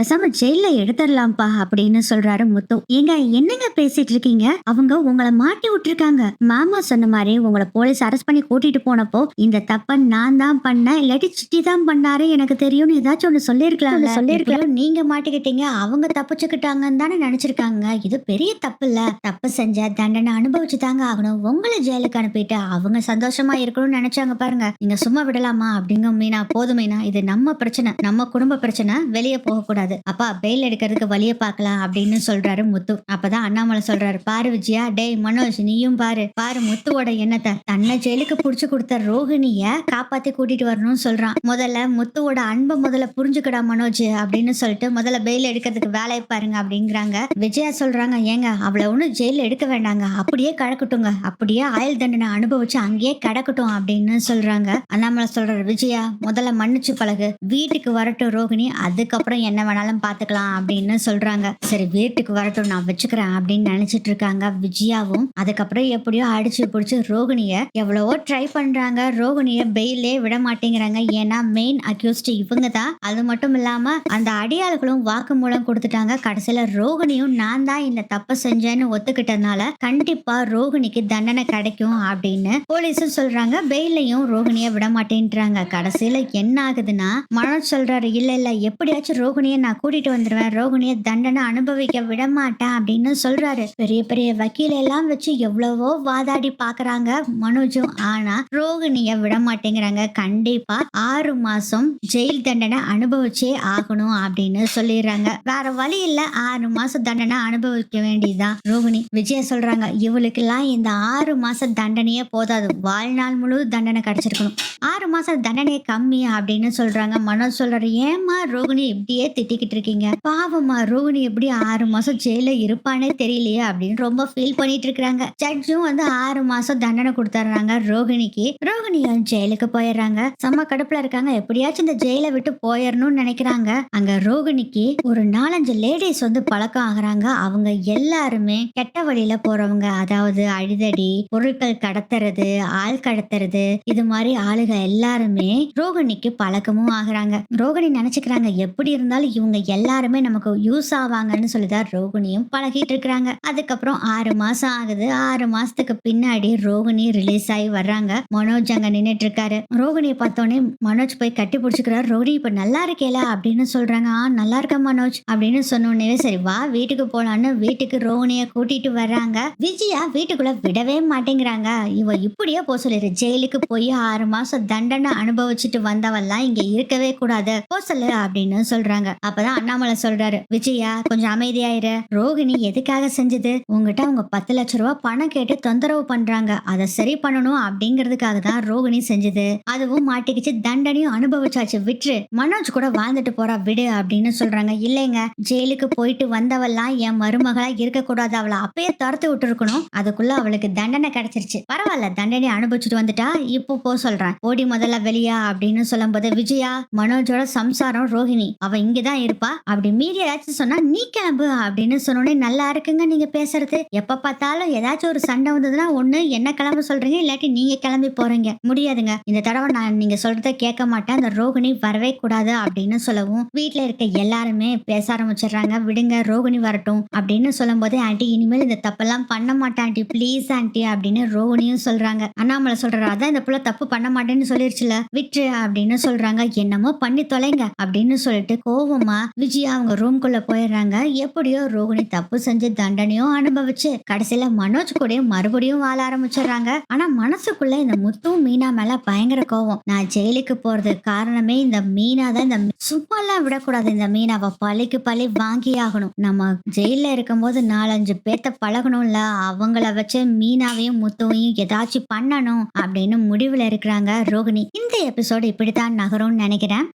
பேசாம ஜெயில எடுத்துடலாம்ப்பா அப்படின்னு சொல்றாரு முத்து. ஏங்க என்னங்க பேசிட்டு இருக்கீங்க? அவங்க உங்களை மாட்டி விட்டுருக்காங்க. மாமா சொன்ன மாதிரி உங்களை போலீஸ் அரெஸ்ட் பண்ணி கூட்டிட்டு போனப்போ இந்த தப்ப நான் தான் பண்ணேன் இல்லாட்டி சிட்டி தான் பண்ணாரு எனக்கு தெரியும்னு ஏதாச்சும் ஒண்ணு சொல்லிருக்கலாம் சொல்லிருக்கலாம் நீங்க மாட்டிக்கிட்டீங்க அவங்க தப்பிச்சுக்கிட்டாங்கன்னு தானே நினைச்சிருக்காங்க. இது பெரிய தப்பு இல்ல. தப்பு செஞ்ச தண்டனை அனுபவிச்சு தாங்க ஆகணும். உங்களை ஜெயிலுக்கு அனுப்பிட்டு அவங்க சந்தோஷமா இருக்கணும்னு நினைச்சாங்க பாருங்க. நீங்க சும்மா விடலாமா? அப்படிங்க மீனா போதும் மீனா. இது நம்ம பிரச்சனை. நம்ம குடும்ப பிரச்சனை. வெளியே போக கூடாது அப்பா பெயில் எடுக்கிறதுக்கு வழிய பார்க்கலாம் அப்படின்னு சொல்றாரு முத்து. அப்பதான் அண்ணாமலை சொல்றாரு பாரு விஜயா டேய் மனோஜ் நீயும் பாரு. பாரு முத்துவோட எண்ணத்தை. தன்னை ஜெயிலுக்கு புடிச்சு கொடுத்த ரோஹிணிய காப்பாத்தி கூட்டிட்டு வரணும்னு சொல்றான். முதல்ல முத்துவோட அன்பை முதல்ல புரிஞ்சுக்கடா மனோஜ் அப்படின்னு சொல்லிட்டு முதல்ல பெயில் எடுக்கிறதுக்கு வேலையை பாருங்க அப்படிங்கிறாங்க. விஜயா சொல்றாங்க ஏங்க அவளை ஒன்றும் ஜெயில எடுக்க வேண்டாங்க. அப்படியே கடக்கட்டுங்க. அப்படியே ஆயுள் தண்டனை அனுபவிச்சு அங்கேயே கிடக்கட்டும் அப்படின்னு சொல்றாங்க. அண்ணாமலை சொல்ற விஜயா முதல்ல மன்னிச்சு பழகு. வீட்டுக்கு வரட்டும் ரோகிணி அதுக்கப்புறம் என்ன வேணாலும் பாத்துக்கலாம் அப்படின்னு சொல்றாங்க. சரி வீட்டுக்கு வரட்டும் நான் வச்சுக்கிறேன் அப்படின்னு நினைச்சிட்டு இருக்காங்க விஜயாவும். அதுக்கப்புறம் எப்படியோ அடிச்சு பிடிச்சி ரோகிணிய எவ்வளவோ ட்ரை பண்றாங்க. ரோகிணிய பெயிலே விட மாட்டேங்கிறாங்க. ஏன்னா மெயின் அக்யூஸ்ட் இவங்க தான். அது மட்டும் இல்லாம அந்த அடியாளுகளும் வாக்குமூலம் கொடுத்துட்டாங்க. கடைசியில ரோகிணியும் நான் தான் இந்த தப்பை செஞ்சேன்னு ஒத்துக்கிட்டதுனால கண்டிப்பா ரோகிணிக்கு தண்டனை கிடைக்கும் அப்படின்னு போலீஸும் சொல்றாங்க. பெயிலையும் ரோகிணிய விட மாட்டேன்றாங்க கடைசியில என்ன ஆகுதுன்னா மனோஜ் சொல்றாரு இல்ல இல்ல எப்படியாச்சும் ரோகிணிய நான் கூட்டிட்டு வந்துருவேன். ரோகிணிய தண்டனை அனுபவிக்க விட மாட்டேன் அப்படின்னு சொல்றாரு. பெரிய பெரிய வக்கீல எல்லாம் வச்சு எவ்வளவோ வாதாடி பாக்குறாங்க மனோஜும். ஆனா ரோகிணிய விட மாட்டேங்கிறாங்க கண்டிப்பா ஆறு மாசம் ஜெயில் தண்டனை அனுபவிச்சே ஆகணும் அப்படின்னு சொல்லிடுறாங்க. வேற வழி இல்ல. ஆறு மாசம் தண்டனை அனுபவிக்க வேண்டியதுதான். ரோகிணி விஜய சொல்றாங்க இவளுக்கெல்லாம் இந்த ஆறு மாச தண்டனையே போதாது. வாழ்நாள் முழு தண்டனை கிடைச்சிருக்கணும். ஆறு மாசம் தண்டனை கம்மி அப்படின்னு சொல்றாங்க. மனோஜ் சொல்றாரு ஏமா ரோகிணி இப்படியே திட்டிக்கிட்டு இருக்கீங்க? பாவமா ரோகிணி எப்படி ஆறு மாசம் ஜெயில இருப்பானே தெரியலையே அப்படின்னு ரொம்ப ஃபீல் பண்ணிட்டு இருக்காங்க ஜட்ஜும் வந்து ஆறு மாசம் தண்டனை கொடுத்துறாங்க ரோகிணிக்கு. ரோகிணியும் ஜெயிலுக்கு போயிடுறாங்க? செம்ம கடுப்புல இருக்காங்க. எப்படியாச்சும் இந்த ஜெயில விட்டு போயிடணும்னு நினைக்கிறாங்க. அங்க ரோகிணிக்கு ஒரு நாலஞ்சு லேடிஸ் வந்து பழக்கம் ஆகுறாங்க. அவங்க எல்லாருமே கெட்ட வழியில போறவங்க. அதாவது அழுதடி பொருட்கள் கடத்துறது ஆள் கடத்துறது இது மாதிரி ஆளுக எல்லாருமே ரோகிணிக்கு பழக்கமும் ஆகுறாங்க. ரோகிணி நினைச்சுக்கிறாங்க எப்படி இருந்தாலும் இவங்க எல்லாருமே நமக்கு யூஸ் ஆவாங்கன்னு சொல்லிதான் ரோகிணியும் பழகிட்டு இருக்கிறாங்க. அதுக்கப்புறம் ஆறு மாசம் ஆகுது. ஆறு மாசத்துக்கு பின்னாடி ரோகிணி ரிலீஸ் ஆகி வர்றாங்க. மனோஜ் அங்க நின்னுட்டு இருக்காரு. ரோகிணியை பார்த்தோன்னே மனோஜ் போய் கட்டி பிடிச்சிக்கிறாரு. ரோகிணி இப்ப நல்லா இருக்கேல அப்படின்னு சொல்றாங்க. ஆ நல்லா இருக்க மனோஜ் அப்படின்னு சொன்னோடனே சரி வா வீட்டுக்கு போலான்னு வீட்டுக்கு ரோகிணிய கூட்டிட்டு வர்றாங்க. விஜயா வீட்டுக்குள்ள விடவே மாட்டேங்கிறாங்க. இவ இப்படியே போக சொல்லிரு. ஜெயிலுக்கு போய் ஆறு மாசம் தண்டனை அனுபவிச்சுட்டு வந்தவெல்லாம் இங்க இருக்கவே கூடாது. போ சொல்லு அப்படின்னு சொல்றாங்க. அப்பதான் அண்ணாமலை சொல்றாரு விஜயா கொஞ்சம் அமைதியாயிரு. ரோகிணி எதுக்காக செஞ்சது? உங்ககிட்ட அவங்க பத்து லட்ச ரூபாய் பணம் கேட்டு தொந்தரவு பண்றாங்க. அதை சரி பண்ணணும் அப்படிங்கிறதுக்காக தான் ரோகிணி செஞ்சது. அதுவும் மாட்டிக்கிச்சு தண்டனையும் அனுபவிச்சாச்சு. விட்டுரு. மனோஜ் கூட வாழ்ந்துட்டு போறா விடு அப்படின்னு சொல்றாங்க. இல்லைங்க ஜெயிலுக்கு போயிட்டு வந்தவெல்லாம் என் மருமகளா இருக்கக்கூடாது. அவளை அப்பயே துரத்து விட்டுருக்கணும். அதுக்குள்ள அவளுக்கு தண்டனை கிடைச்சிருச்சு. பரவாயில்ல தண்டனை அனுபவிச்சுட்டு வந்துட்டா இப்போ போ சொல்றேன். ஓடி முதல்ல வெளியா அப்படின்னு சொல்லும்போது விஜயா மனோஜோட சம்சாரம் ரோஹிணி. அவ இங்கதான் இருப்பா. அப்படி மீறி ஏதாச்சும் சொன்னா நீ கிளம்பு அப்படின்னு சொன்னோடனே நல்லா இருக்குங்க நீங்க பேசுறது. எப்ப பார்த்தாலும் ஏதாச்சும் ஒரு சண்டை வந்ததுன்னா ஒண்ணு என்ன கிளம்ப சொல்றீங்க? இல்லாட்டி நீங்க கிளம்பி போறீங்க. முடியாதுங்க. இந்த தடவை நான் நீங்க சொல்றத கேட்க மாட்டேன். அந்த ரோஹிணி வரவே கூடாது அப்படின்னு சொல்லவும் வீட்டுல இருக்க எல்லாருமே பேச ஆரம்பிச்சிடுறாங்க. விடுங்க ரோகிணி வரட்டும் அப்படின்னு சொல்லும்போது ஆண்டி இனிமேல் இந்த தப்பெல்லாம் பண்ண மாட்டேன் ஆண்டி. ப்ளீஸ் ஆண்டி அப்படின்னு ரோகிணியும் சொல்றாங்க. அண்ணாமலை சொல்றாரு அதான் இந்த புள்ள தப்பு பண்ண பண்ண மாட்டேன்னு சொல்லிருச்சுல. விட்டுரு அப்படின்னு சொல்றாங்க. என்னமோ பண்ணி தொலைங்க அப்படின்னு சொல்லிட்டு கோவமா விஜயா அவங்க ரூம்குள்ள போயிடுறாங்க. எப்படியோ ரோகிணி தப்பு செஞ்சு தண்டனையும் அனுபவிச்சு கடைசியில மனோஜ் கூட மறுபடியும் வாழ ஆரம்பிச்சிடுறாங்க. ஆனா மனசுக்குள்ள இந்த முத்தும் மீனா மேல பயங்கர கோவம். நான் ஜெயிலுக்கு போறது காரணமே இந்த மீனா தான். இந்த சும்மாலாம் விடக்கூடாது. இந்த மீனாவை பழிக்கு பழி வாங்கி ஆகணும். நம்ம ஜெயில இருக்கும்போது நாலஞ்சு பேத்த பழகணும்ல. அவங்கள வச்சு மீனாவையும் முத்துவையும் ஏதாச்சும் பண்ணணும் அப்படின்னு முடிவுல இருக்கிற இருக்கிறாங்க ரோகிணி. இந்த எபிசோடு இப்படித்தான் நகரும்னு நினைக்கிறேன்.